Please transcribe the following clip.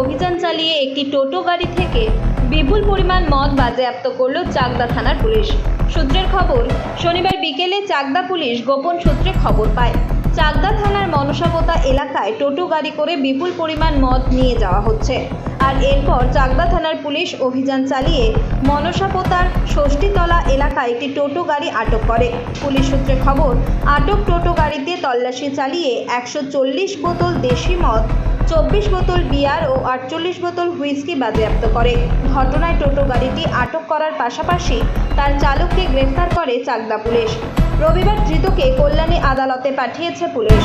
অভিযান চালিয়ে একটি টোটো গাড়ি থেকে বিপুল পরিমাণ মদ বাজেয়াপ্ত করল চাকদা থানার পুলিশ। সূত্রের খবর, শনিবার বিকেলে চাকদা পুলিশ গোপন সূত্রে খবর পায়। চাকদা থানার মনসাপোতা এলাকায় টোটো গাড়ি করে বিপুল পরিমাণ মদ নিয়ে যাওয়া হচ্ছে। আর এরপর চাকদা থানার পুলিশ অভিযান চালিয়ে মনসাপোতার ষষ্ঠীতলা এলাকায় একটি টোটো গাড়ি আটক করে। পুলিশ সূত্রে খবর, আটক টোটো গাড়িতে তল্লাশি চালিয়ে একশো চল্লিশ বোতল দেশি মদ চব্বিশ বোতল বিয়ার ও আটচল্লিশ বোতল হুইস্কি বাজেয়াপ্ত করে। ঘটনায় টোটো গাড়িটি আটক করার পাশাপাশি তার চালককে গ্রেফতার করে চাকদা পুলিশ। রবিবার ধৃতকে কল্যাণী আদালতে পাঠিয়েছে পুলিশ।